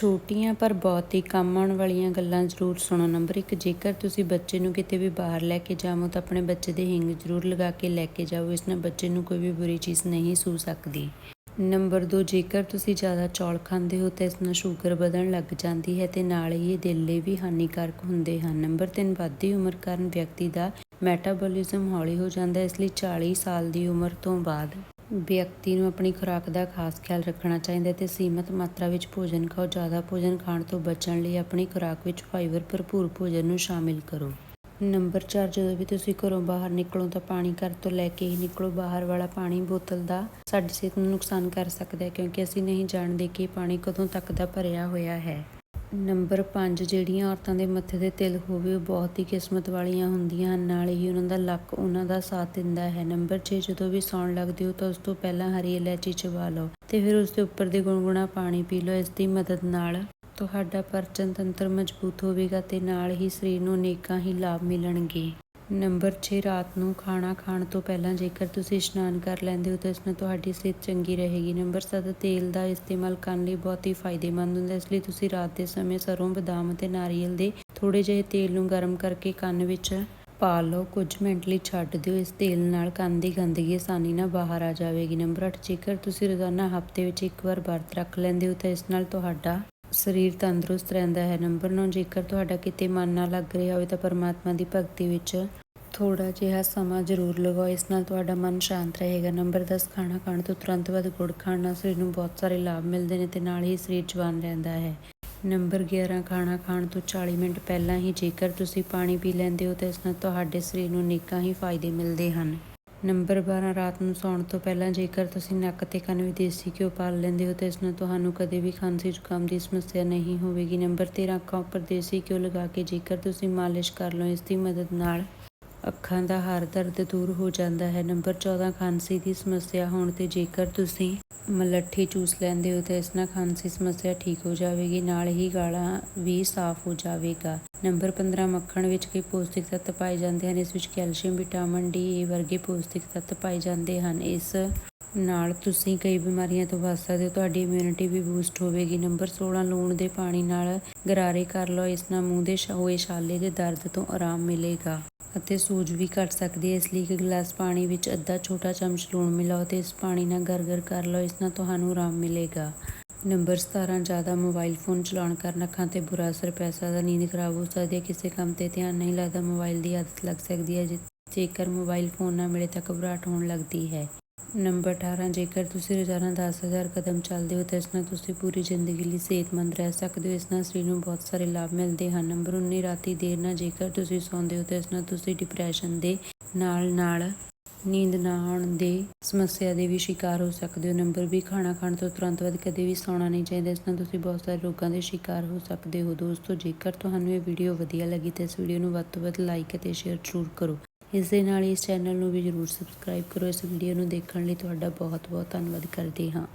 ਛੋਟੀਆਂ ਪਰ ਬਹੁਤ ਹੀ ਕੰਮ ਆਉਣ ਵਾਲੀਆਂ ਗੱਲਾਂ ਜ਼ਰੂਰ ਸੁਣੋ। ਨੰਬਰ 1 ਜੇਕਰ ਤੁਸੀਂ ਬੱਚੇ ਨੂੰ ਕਿਤੇ ਵੀ ਬਾਹਰ ਲੈ ਕੇ ਜਾਵੋ ਤਾਂ ਆਪਣੇ ਬੱਚੇ ਦੇ ਹਿੰਗ ਜ਼ਰੂਰ ਲਗਾ ਕੇ ਲੈ ਕੇ ਜਾਓ। ਇਸ ਨਾਲ ਬੱਚੇ ਨੂੰ ਕੋਈ ਵੀ ਬੁਰੀ ਚੀਜ਼ ਨਹੀਂ ਸੂ ਸਕਦੀ। ਨੰਬਰ 2 ਜੇਕਰ ਤੁਸੀਂ ਜ਼ਿਆਦਾ ਚੌਲ ਖਾਂਦੇ ਹੋ ਤਾਂ ਇਸ ਨਾਲ ਸ਼ੂਗਰ ਵਧਣ ਲੱਗ ਜਾਂਦੀ ਹੈ ਤੇ ਨਾਲ ਹੀ ਇਹ ਦਿਲ ਲਈ ਵੀ ਹਾਨੀਕਾਰਕ ਹੁੰਦੇ ਹਨ। ਨੰਬਰ 3 ਵੱਧਦੀ ਉਮਰ ਕਾਰਨ ਵਿਅਕਤੀ ਦਾ ਮੈਟਾਬੋਲਿਜ਼ਮ ਹੌਲੀ ਹੋ ਜਾਂਦਾ ਇਸ ਲਈ 40 ਸਾਲ ਦੀ ਉਮਰ ਤੋਂ ਬਾਅਦ ਵਿਅਕਤੀ ਨੂੰ ਆਪਣੀ ਖੁਰਾਕ ਦਾ ਖਾਸ ਖਿਆਲ ਰੱਖਣਾ ਚਾਹੀਦਾ ਹੈ ਤੇ ਸੀਮਤ ਮਾਤਰਾ ਵਿੱਚ ਭੋਜਨ ਖਾਓ। ਜ਼ਿਆਦਾ ਭੋਜਨ ਖਾਣ ਤੋਂ ਬਚਣ ਲਈ ਆਪਣੀ ਖੁਰਾਕ ਵਿੱਚ ਫਾਈਬਰ ਭਰਪੂਰ ਭੋਜਨ ਨੂੰ ਸ਼ਾਮਿਲ ਕਰੋ। ਨੰਬਰ 4 ਜਦੋਂ ਵੀ ਤੁਸੀਂ ਘਰੋਂ ਬਾਹਰ ਨਿਕਲੋ ਤਾਂ ਪਾਣੀ ਘਰ ਤੋਂ ਲੈ ਕੇ ਹੀ ਨਿਕਲੋ। ਬਾਹਰ ਵਾਲਾ ਪਾਣੀ ਬੋਤਲ ਦਾ ਸਾਡੀ ਸਿਹਤ ਨੂੰ ਨੁਕਸਾਨ ਕਰ ਸਕਦਾ ਹੈ ਕਿਉਂਕਿ ਅਸੀਂ ਨਹੀਂ ਜਾਣਦੇ ਕਿ ਪਾਣੀ ਕਦੋਂ ਤੱਕ ਦਾ ਭਰਿਆ ਹੋਇਆ ਹੈ। ਨੰਬਰ 5 ਜਿਹੜੀਆਂ ਔਰਤਾਂ ਦੇ ਮੱਥੇ ਤੇ ਤਿਲ ਹੋਵੇ, ਉਹ ਬਹੁਤ ਹੀ ਕਿਸਮਤ ਵਾਲੀਆਂ ਹੁੰਦੀਆਂ ਹਨ। ਨਾਲ ਹੀ ਉਹਨਾਂ ਦਾ ਲੱਕ ਉਹਨਾਂ ਦਾ ਸਾਥ ਦਿੰਦਾ ਹੈ। ਨੰਬਰ 6 ਜਦੋਂ ਵੀ ਸੌਣ ਲੱਗਦੇ ਹੋ ਤਾਂ ਉਸ ਤੋਂ ਪਹਿਲਾਂ ਹਰੀ ਇਲਾਇਚੀ ਚਬਾ ਲਓ ਤੇ ਫਿਰ ਉਸ ਦੇ ਉੱਪਰ ਦੇ ਗੁਣਗੁਣਾ ਪਾਣੀ ਪੀ ਲਓ। ਇਸ ਦੀ ਮਦਦ ਨਾਲ ਤੁਹਾਡਾ ਪਰਚਨ ਤੰਤਰ ਮਜ਼ਬੂਤ ਹੋਵੇਗਾ ਤੇ ਨਾਲ ਹੀ ਸਰੀਰ ਨੂੰ ਅਨੇਕਾਂ ਹੀ ਲਾਭ ਮਿਲਣਗੇ। ਨੰਬਰ 6 ਰਾਤ ਨੂੰ ਖਾਣਾ ਖਾਣ ਤੋਂ ਪਹਿਲਾਂ ਜੇਕਰ ਤੁਸੀਂ ਇਸ਼ਨਾਨ ਕਰ ਲੈਂਦੇ ਹੋ ਤਾਂ ਇਸ ਨਾਲ ਤੁਹਾਡੀ ਸਿਹਤ ਚੰਗੀ ਰਹੇਗੀ। ਨੰਬਰ 7 ਤੇਲ ਦਾ ਇਸਤੇਮਾਲ ਕੰਨ ਲਈ ਬਹੁਤ ਹੀ ਫਾਇਦੇਮੰਦ ਹੁੰਦਾ ਇਸ ਲਈ ਤੁਸੀਂ ਰਾਤ ਦੇ ਸਮੇਂ ਸਰੋਂ, ਬਦਾਮ ਅਤੇ ਨਾਰੀਅਲ ਦੇ ਥੋੜੇ ਜਿਹੇ ਤੇਲ ਨੂੰ ਗਰਮ ਕਰਕੇ ਕੰਨ ਵਿੱਚ ਪਾ ਲਓ। ਕੁਝ ਮਿੰਟ ਲਈ ਛੱਡ ਦਿਓ। ਇਸ ਤੇਲ ਨਾਲ ਕੰਨ ਦੀ ਗੰਦਗੀ ਆਸਾਨੀ ਨਾਲ ਬਾਹਰ ਆ ਜਾਵੇਗੀ। ਨੰਬਰ 8 ਜੇਕਰ ਤੁਸੀਂ ਰੋਜ਼ਾਨਾ ਹਫ਼ਤੇ ਵਿੱਚ ਇੱਕ ਵਾਰ ਵਰਤ ਰੱਖ ਲੈਂਦੇ ਹੋ ਤਾਂ ਇਸ ਨਾਲ ਤੁਹਾਡਾ ਸਰੀਰ ਤੰਦਰੁਸਤ ਰਹਿੰਦਾ ਹੈ। ਨੰਬਰ 9 ਜੇਕਰ ਤੁਹਾਡਾ ਕਿਤੇ ਮਨ ਨਾ ਲੱਗ ਰਿਹਾ ਹੋਵੇ ਤਾਂ ਪਰਮਾਤਮਾ ਦੀ ਭਗਤੀ ਵਿੱਚ ਥੋੜਾ ਜਿਹਾ ਸਮਾਂ ਜ਼ਰੂਰ ਲਗਾਓ। ਇਸ ਨਾਲ ਤੁਹਾਡਾ ਮਨ ਸ਼ਾਂਤ ਰਹੇਗਾ। ਨੰਬਰ 10 ਖਾਣਾ ਖਾਣ ਤੋਂ ਤੁਰੰਤ ਬਾਅਦ ਗੁੜ ਖਾਣ ਨਾਲ ਸਰੀਰ ਨੂੰ ਬਹੁਤ ਸਾਰੇ ਲਾਭ ਮਿਲਦੇ ਨੇ ਤੇ ਨਾਲ ਹੀ ਸਰੀਰ ਜਵਾਨ ਰਹਿੰਦਾ ਹੈ। ਨੰਬਰ 11 ਖਾਣਾ ਖਾਣ ਤੋਂ 40 ਮਿੰਟ ਪਹਿਲਾਂ ਹੀ ਜੇਕਰ ਤੁਸੀਂ ਪਾਣੀ ਪੀ ਲੈਂਦੇ ਹੋ ਤਾਂ ਇਸ ਨਾਲ ਤੁਹਾਡੇ ਸਰੀਰ ਨੂੰ ਅਨੇਕਾਂ ਹੀ ਫਾਇਦੇ ਮਿਲਦੇ ਹਨ। ਨੰਬਰ 12 ਰਾਤ ਨੂੰ ਸੌਣ ਤੋਂ ਪਹਿਲਾਂ ਜੇਕਰ ਤੁਸੀਂ ਨੱਕ ਤੇ ਕੰਨ ਵਿੱਚ ਦੇਸੀ ਘਿਓ ਪਾਲ ਲੈਂਦੇ ਹੋ ਤਾਂ ਇਸ ਨਾਲ ਤੁਹਾਨੂੰ ਕਦੇ ਵੀ ਖਾਂਸੀ ਜ਼ੁਕਾਮ ਦੀ ਸਮੱਸਿਆ ਨਹੀਂ ਹੋਵੇਗੀ। ਨੰਬਰ 13 ਅੱਖਾਂ ਉੱਪਰ ਦੇਸੀ ਘਿਓ ਲਗਾ ਕੇ ਜੇਕਰ ਤੁਸੀਂ ਮਾਲਿਸ਼ ਕਰ ਲਓ, ਇਸ ਦੀ ਮਦਦ ਨਾਲ ਅੱਖਾਂ ਦਾ ਹਰ ਦਰਦ ਦੂਰ ਹੋ ਜਾਂਦਾ ਹੈ। ਨੰਬਰ 14 ਖਾਂਸੀ ਦੀ ਸਮੱਸਿਆ ਹੋਣ ਤੇ ਜੇਕਰ ਤੁਸੀਂ ਮਲੱਠੀ ਚੂਸ ਲੈਂਦੇ ਹੋ ਤਾਂ ਇਸ ਨਾਲ ਖਾਂਸੀ ਸਮੱਸਿਆ ਠੀਕ ਹੋ ਜਾਵੇਗੀ, ਨਾਲ ਹੀ ਗਾਲਾਂ ਵੀ ਸਾਫ਼ ਹੋ ਜਾਵੇਗਾ। ਨੰਬਰ 15 ਮੱਖਣ ਵਿੱਚ ਕਈ ਪੌਸ਼ਟਿਕ ਤੱਤ ਪਾਏ ਜਾਂਦੇ ਹਨ? ਇਸ ਵਿੱਚ ਕੈਲਸ਼ੀਅਮ, ਵਿਟਾਮਿਨ ਡੀ, ਏ ਵਰਗੇ ਪੌਸ਼ਟਿਕ ਤੱਤ ਪਾਏ ਜਾਂਦੇ ਹਨ। ਇਸ ਨਾਲ ਤੁਸੀਂ ਕਈ ਬਿਮਾਰੀਆਂ ਤੋਂ ਬਚ ਸਕਦੇ ਹੋ, ਤੁਹਾਡੀ ਇਮਿਊਨਿਟੀ ਵੀ ਬੂਸਟ ਹੋਵੇਗੀ। ਨੰਬਰ 16 ਲੂਣ ਦੇ ਪਾਣੀ ਨਾਲ ਗਰਾਰੇ ਕਰ ਲਓ, ਇਸ ਨਾਲ ਮੂੰਹ ਦੇ ਹੋਏ ਛਾਲੇ ਦੇ ਦਰਦ ਤੋਂ ਆਰਾਮ ਮਿਲੇਗਾ। ਅਤੇ ਸੂਜ ਵੀ ਘਟ ਸਕਦੀ ਹੈ, ਇਸ ਲਈ ਇੱਕ ਗਲਾਸ ਪਾਣੀ ਵਿੱਚ ਅੱਧਾ ਛੋਟਾ ਚਮਚ ਲੂਣ ਮਿਲਾਓ ਤੇ ਇਸ ਪਾਣੀ ਨਾਲ ਗਰਗਰ ਕਰ ਲਓ, ਇਸ ਨਾਲ ਤੁਹਾਨੂੰ ਆਰਾਮ ਮਿਲੇਗਾ। ਨੰਬਰ 17 ਜ਼ਿਆਦਾ ਮੋਬਾਈਲ ਫੋਨ ਚਲਾਉਣ ਕਾਰਨ ਅੱਖਾਂ ਤੇ ਬੁਰਾ ਅਸਰ ਪੈ ਸਕਦਾ ਨੀਂਦ ਖਰਾਬ ਹੋ ਸਕਦੀ ਹੈ, ਕਿਸੇ ਕੰਮ ਤੇ ਧਿਆਨ ਨਹੀਂ ਲੱਗਦਾ, ਮੋਬਾਈਲ ਦੀ ਆਦਤ ਲੱਗ ਸਕਦੀ ਹੈ ਜੇਕਰ ਮੋਬਾਈਲ ਫੋਨ ਨਾ ਮਿਲੇ ਤਾਂ ਘਬਰਾਹਟ ਹੋਣ ਲੱਗਦੀ ਹੈ। ਨੰਬਰ 18 ਜੇਕਰ ਤੁਸੀਂ ਰੋਜ਼ਾਨਾ 10000 ਕਦਮ ਚੱਲਦੇ ਹੋ ਤਾਂ ਇਸ ਨਾਲ ਤੁਸੀਂ ਪੂਰੀ ਜ਼ਿੰਦਗੀ ਲਈ ਸਿਹਤਮੰਦ ਰਹਿ ਸਕਦੇ ਹੋ। ਇਸ ਨਾਲ ਸਰੀਰ ਨੂੰ ਬਹੁਤ ਸਾਰੇ ਲਾਭ ਮਿਲਦੇ ਹਨ। ਨੰਬਰ 19 ਰਾਤੀ ਦੇਰ ਨਾਲ ਜੇਕਰ ਤੁਸੀਂ ਸੌਂਦੇ ਹੋ ਤਾਂ ਇਸ ਨਾਲ ਤੁਸੀਂ ਡਿਪਰੈਸ਼ਨ ਦੇ ਨਾਲ ਨਾਲ ਨੀਂਦ ਨਾ ਆਉਣ ਦੇ ਸਮੱਸਿਆ ਦੇ ਵੀ ਸ਼ਿਕਾਰ ਹੋ ਸਕਦੇ ਹੋ। ਨੰਬਰ ਵੀ ਖਾਣਾ ਖਾਣ ਤੋਂ ਤੁਰੰਤ ਬਾਅਦ ਕਦੇ ਵੀ ਸੌਣਾ ਨਹੀਂ ਚਾਹੀਦਾ। ਇਸ ਨਾਲ ਤੁਸੀਂ ਬਹੁਤ ਸਾਰੇ ਰੋਗਾਂ ਦੇ ਸ਼ਿਕਾਰ ਹੋ ਸਕਦੇ ਹੋ। ਦੋਸਤੋ, ਜੇਕਰ ਤੁਹਾਨੂੰ ਇਹ ਵੀਡੀਓ ਵਧੀਆ ਲੱਗੀ ਤਾਂ ਇਸ ਵੀਡੀਓ ਨੂੰ ਵੱਧ ਤੋਂ ਵੱਧ ਲਾਈਕ ਅਤੇ ਸ਼ੇਅਰ ਜ਼ਰੂਰ ਕਰੋ। ਇਸ ਦੇ ਨਾਲ ਇਸ ਚੈਨਲ ਨੂੰ ਵੀ ਜਰੂਰ ਸਬਸਕ੍ਰਾਈਬ ਕਰੋ, ਇਸ ਵੀਡੀਓ ਨੂੰ ਦੇਖਣ ਲਈ ਤੁਹਾਡਾ ਬਹੁਤ ਬਹੁਤ ਧੰਨਵਾਦ ਕਰਦੇ ਹਾਂ।